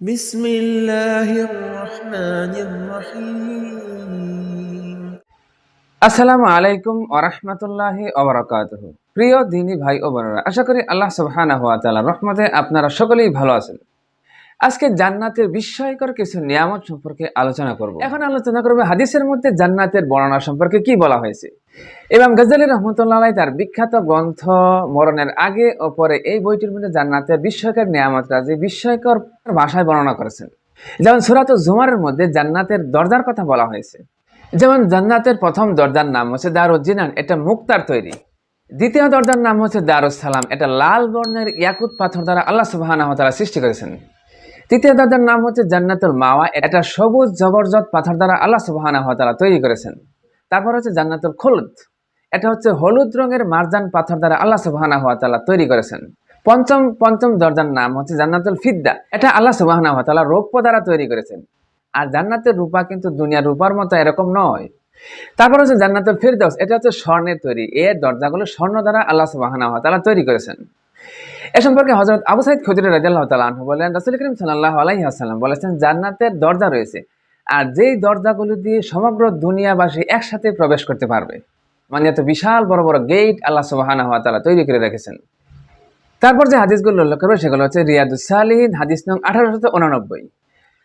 بسم الله الرحمن الرحيم আসসালামু আলাইকুম ওরহমতুল্লাহি ওবরাকাতুহ প্রিয় দিনী ভাই ও বোনেরা আশা করি আল্লাহ সুবহানাহু ওয়া তাআলার রহমতে আপনারা সকলেই ভালো আছেন আজকে জান্নাতের বিস্ময়কর কিছু নিয়ামত সম্পর্কে আলোচনা করব এখন আলোচনা করব হাদিসের মধ্যে জান্নাতের বর্ণনা সম্পর্কে কি বলা হয়েছে এবং গজালি রহমতুল্লাহ তার বিখ্যাত গ্রন্থ মরণের আগে ও পরে এই বইটির মধ্যে জান্নাতের বিস্ময়কর নিয়ামত রাজি, বিস্ময়কর ভাষায় বর্ণনা করেছেন। যেমন সুরাত জুমারের মধ্যে জান্নাতের দরজার কথা বলা হয়েছে। যেমন জান্নাতের প্রথম দরজার নাম হচ্ছে দারুজ্জিনান এটা মুক্তার তৈরি। দ্বিতীয় দরজার নাম হচ্ছে দারুসালাম এটা লাল বর্ণের ইয়াকুত পাথর দ্বারা আল্লাহ সুবাহ সৃষ্টি করেছেন। তৃতীয় দরজার নাম হচ্ছে জান্নাতুল মাওয়া, এটা সবুজ জবরজত পাথর দ্বারা আল্লাহ সুবাহ তৈরি করেছেন। তারপর হচ্ছে জান্নাতুল খোলদ। এটা হচ্ছে হলুদ রঙের মারজান পাথর দ্বারা আল্লাহ সুবাহ তৈরি করেছেন। পঞ্চম পঞ্চম দরজার নাম হচ্ছে জান্নাতুল ফিদ্দা। এটা আল্লাহ সুবাহানা সুবাহ রৌপ্য দ্বারা তৈরি করেছেন। আর জান্নাতের রূপা কিন্তু দুনিয়ার রূপার মতো এরকম নয়। তারপর হচ্ছে জান্নাতুল ফিরদৌস এটা হচ্ছে স্বর্ণের তৈরি। এর দরজাগুলো স্বর্ণ দ্বারা আল্লাহ সুবাহানা তাআলা তৈরি করেছেন। এ সম্পর্কে হজরত আবু সাইদ খুদরি রাজিয়াল্লাহ তাআলা আনহু বলেন, রাসূল করিম সাল্লাল্লাহু আলাইহি ওয়াসাল্লাম বলেছেন, জান্নাতের দরজা রয়েছে। আর যেই দরজাগুলো দিয়ে সমগ্র দুনিয়াবাসী একসাথে প্রবেশ করতে পারবে মানে এত বিশাল বড় বড় গেট আল্লাহ সুবাহানা তাআলা তৈরি করে রেখেছেন। তারপর যে হাদিসগুলো উল্লেখ করবে সেগুলো হচ্ছে রিয়াদুস সালিহিন, হাদিস নং আঠারোশত উননব্বই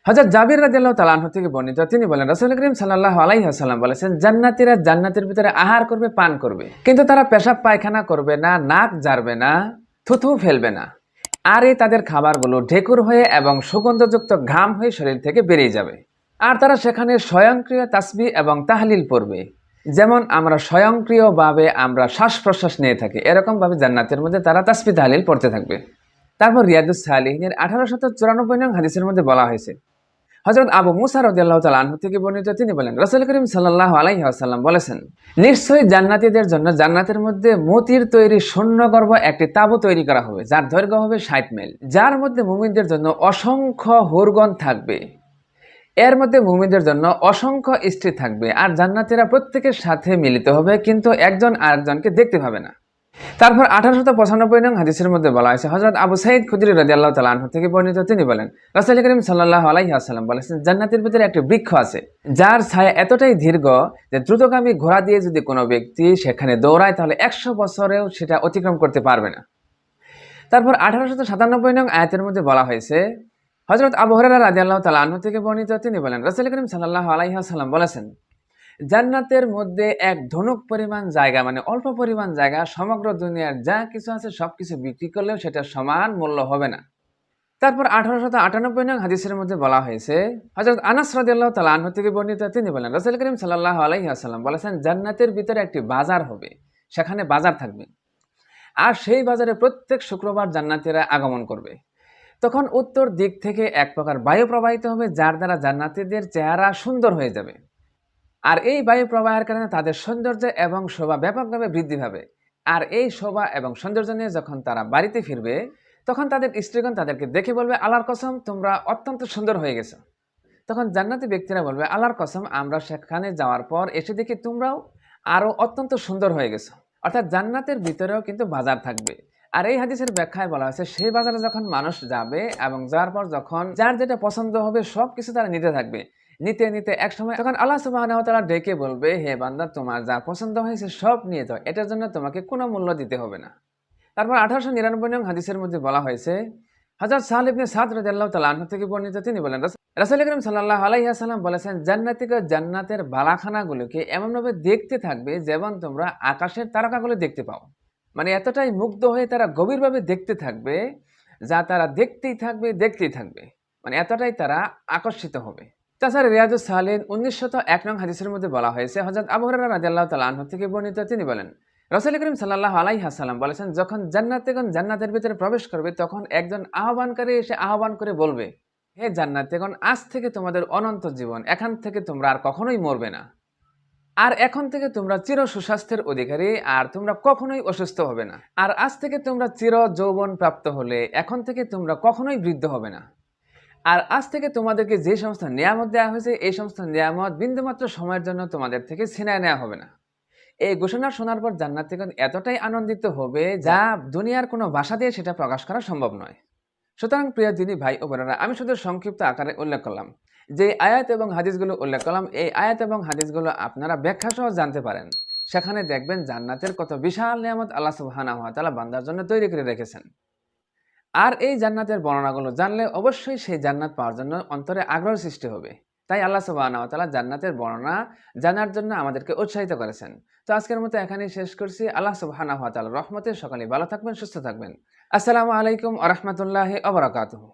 হজরত জাবির রাদিয়াল্লাহু তাআলা আনহু থেকে বর্ণিত, তিনি বলেন, রাসূল করিম সাল্লাল্লাহু আলাইহি ওয়াসাল্লাম বলেছেন, জান্নাতিরা জান্নাতের ভিতরে আহার করবে, পান করবে। কিন্তু তারা পেশাব পায়খানা করবে না, নাক জারবে না, থুথু ফেলবে না। আর এই তাদের খাবারগুলো ঢেকুর হয়ে এবং সুগন্ধযুক্ত ঘাম হয়ে শরীর থেকে বেরিয়ে যাবে। আর তারা সেখানে স্বয়ংক্রিয় তাসবি এবং তাহলিল পড়বে। যেমন আমরা স্বয়ংক্রিয়ভাবে আমরা শ্বাস প্রশ্বাস নিয়ে থাকি, এরকমভাবে জান্নাতের মধ্যে তারা তাসবি তাহলিল পড়তে থাকবে। তারপর রিয়াদুস সালিহিনের আঠারোশত চুরানব্বই নং হাদিসের মধ্যে বলা হয়েছে হজরত আবু মুসা রদিয়াল্লাহ তাল আনহু থেকে বর্ণিত, তিনি বলেন, রসুল করিম সাল্লাহ আলাইহি আসাল্লাম বলেছেন, নিশ্চয়ই জান্নাতীদের জন্য জান্নাতের মধ্যে মতির তৈরি শূন্যগর্ভ একটি তাবু তৈরি করা হবে, যার দৈর্ঘ্য হবে ষাট মাইল যার মধ্যে মুমিনদের জন্য অসংখ্য হুরগন থাকবে। এর মধ্যে মুমিনদের জন্য অসংখ্য স্ত্রী থাকবে, আর জান্নাতীরা প্রত্যেকের সাথে মিলিত হবে, কিন্তু একজন আরেকজনকে দেখতে পাবে না। তারপর আঠারোশত পঁচানব্বই নং হাদিসের মধ্যে বলা হয়েছে হজরত আবু সাইদ খুদরি রাজি আল্লাহ তালা আনহু থেকে বর্ণিত, তিনি বলেন, রাসুল করিম সাল্লাহ আলাইহি আসাল্লাম বলেছেন, জান্নাতের ভিতরে একটি বৃক্ষ আছে, যার ছায়া এতটাই দীর্ঘ যে দ্রুতগামী ঘোড়া দিয়ে যদি কোনো ব্যক্তি সেখানে দৌড়ায়, তাহলে একশো বছরেও সেটা অতিক্রম করতে পারবে না। তারপর আঠারোশত সাতানব্বই নং আয়াতের মধ্যে বলা হয়েছে হজরত আবু হরারা রাজি আল্লাহ তালা থেকে বর্ণিত তিনি বলেন, রাসুল করিম সাল্লাহ আলাইহি আসাল্লাম বলেছেন, জান্নাতের মধ্যে এক ধনুক পরিমাণ জায়গা মানে অল্প পরিমাণ জায়গা, সমগ্র দুনিয়ার যা কিছু আছে সব কিছু বিক্রি করলেও সেটা সমান মূল্য হবে না। তারপর আঠারোশত আটানব্বই নং হাদিসের মধ্যে বলা হয়েছে হজরত আনাস রাদিয়াল্লাহ তাআলা আনহু থেকে বর্ণিত তিনি বলেন, রাসূল করিম সাল্লাহ আলাইহি ওয়াসাল্লাম বলেছেন, জান্নাতের ভিতরে একটি বাজার হবে, সেখানে বাজার থাকবে। আর সেই বাজারে প্রত্যেক শুক্রবার জান্নাতীরা আগমন করবে। তখন উত্তর দিক থেকে এক প্রকার বায়ু প্রবাহিত হবে, যার দ্বারা জান্নাতীদের চেহারা সুন্দর হয়ে যাবে। আর এই বায়ু প্রবাহের কারণে তাদের সৌন্দর্য এবং শোভা ব্যাপকভাবে বৃদ্ধি পাবে। আর এই শোভা এবং সৌন্দর্য নিয়ে যখন তারা বাড়িতে ফিরবে, তখন তাদের স্ত্রীগণ তাদেরকে দেখে বলবে, আল্লাহর কসম, তোমরা অত্যন্ত সুন্দর হয়ে গেছো। তখন জান্নাতি ব্যক্তিরা বলবে, আল্লাহর কসম, আমরা সেখানে যাওয়ার পর এসে দেখি তোমরাও আরও অত্যন্ত সুন্দর হয়ে গেছো। অর্থাৎ জান্নাতের ভিতরেও কিন্তু বাজার থাকবে। আর এই হাদিসের ব্যাখ্যায় বলা হয়েছে সেই বাজারে যখন মানুষ যাবে এবং যাওয়ার পর যখন যার যেটা পছন্দ হবে সব কিছু তারা নিতে থাকবে। নিতে নিতে এক সময় তখন আল্লাহ সুবাহ তারা ডেকে বলবে, হে বান্দা, তোমার যা পছন্দ হয়েছে সব নিয়ে যাও। এটার জন্য তোমাকে কোনো মূল্য দিতে হবে না। তারপর আঠারোশো নিরানব্বই নং হাদিসের মধ্যে বলা হয়েছে হাজার সাহেবনে সাদ রাজিয়াল্লাহ তালাহ থেকে বর্ণিত, তিনি বলেন, রাসুল করিম সাল্লাহ আলাইসাল্লাম বলেছেন জান্নাতিকে জান্নাতের বালাখানাগুলোকে এমনভাবে দেখতে থাকবে যেমন তোমরা আকাশের তারকাগুলো দেখতে পাও। মানে এতটাই মুগ্ধ হয়ে তারা গভীরভাবে দেখতে থাকবে, যা তারা দেখতেই থাকবে দেখতেই থাকবে। মানে এতটাই তারা আকর্ষিত হবে। তাছাড়া রিয়াজুস সালিন উনিশশত এক নং হাদিসের মধ্যে বলা হয়েছে হজরত আবু হরারা রাদিয়াল্লাহু তাআলা আনহু থেকে বর্ণিত তিনি বলেন, রাসূল করিম সাল্লাল্লাহু আলাইহি ওয়াসাল্লাম বলেছেন, যখন জান্নাতীগণ জান্নাতের ভিতরে প্রবেশ করবে, তখন একজন আহ্বানকারী এসে আহ্বান করে বলবে, হে জান্নাতীগণ, আজ থেকে তোমাদের অনন্ত জীবন, এখান থেকে তোমরা আর কখনোই মরবে না আর এখন থেকে তোমরা চির সুস্বাস্থ্যের অধিকারী, আর তোমরা কখনোই অসুস্থ হবে না। আর আজ থেকে তোমরা চির যৌবন প্রাপ্ত হলে, এখন থেকে তোমরা কখনোই বৃদ্ধ হবে না। আর আজ থেকে তোমাদেরকে যে সমস্ত নিয়ামত দেওয়া হয়েছে, এই সমস্ত নিয়ামত বিন্দুমাত্র সময়ের জন্য তোমাদের থেকে ছিনায় নেওয়া হবে না। এই ঘোষণা শোনার পর জান্নাতীগণ এতটাই আনন্দিত হবে যা দুনিয়ার কোনো ভাষা দিয়ে সেটা প্রকাশ করা সম্ভব নয়। সুতরাং প্রিয় দিনী ভাই ও বোনেরা, আমি শুধু সংক্ষিপ্ত আকারে উল্লেখ করলাম। যে আয়াত এবং হাদিসগুলো উল্লেখ করলাম, এই আয়াত এবং হাদিসগুলো আপনারা ব্যাখ্যা সহ জানতে পারেন। সেখানে দেখবেন জান্নাতের কত বিশাল নিয়ামত আল্লাহ তাআলা বান্দার জন্য তৈরি করে রেখেছেন। আর এই জান্নাতের বর্ণনাগুলো জানলে অবশ্যই সেই জান্নাত পাওয়ার জন্য অন্তরে আগ্রহ সৃষ্টি হবে। তাই আল্লাহ তাআলা জান্নাতের বর্ণনা জানার জন্য আমাদেরকে উৎসাহিত করেছেন। তো আজকের মতো এখানেই শেষ করছি। আল্লাহ সুবহানাহু ওয়া তাআলার রহমতে সকালে ভালো থাকবেন, সুস্থ থাকবেন। আসসালামু আলাইকুম আহমতুল্লাহ রাহমাতুল্লাহি ওয়া বারাকাতুহু।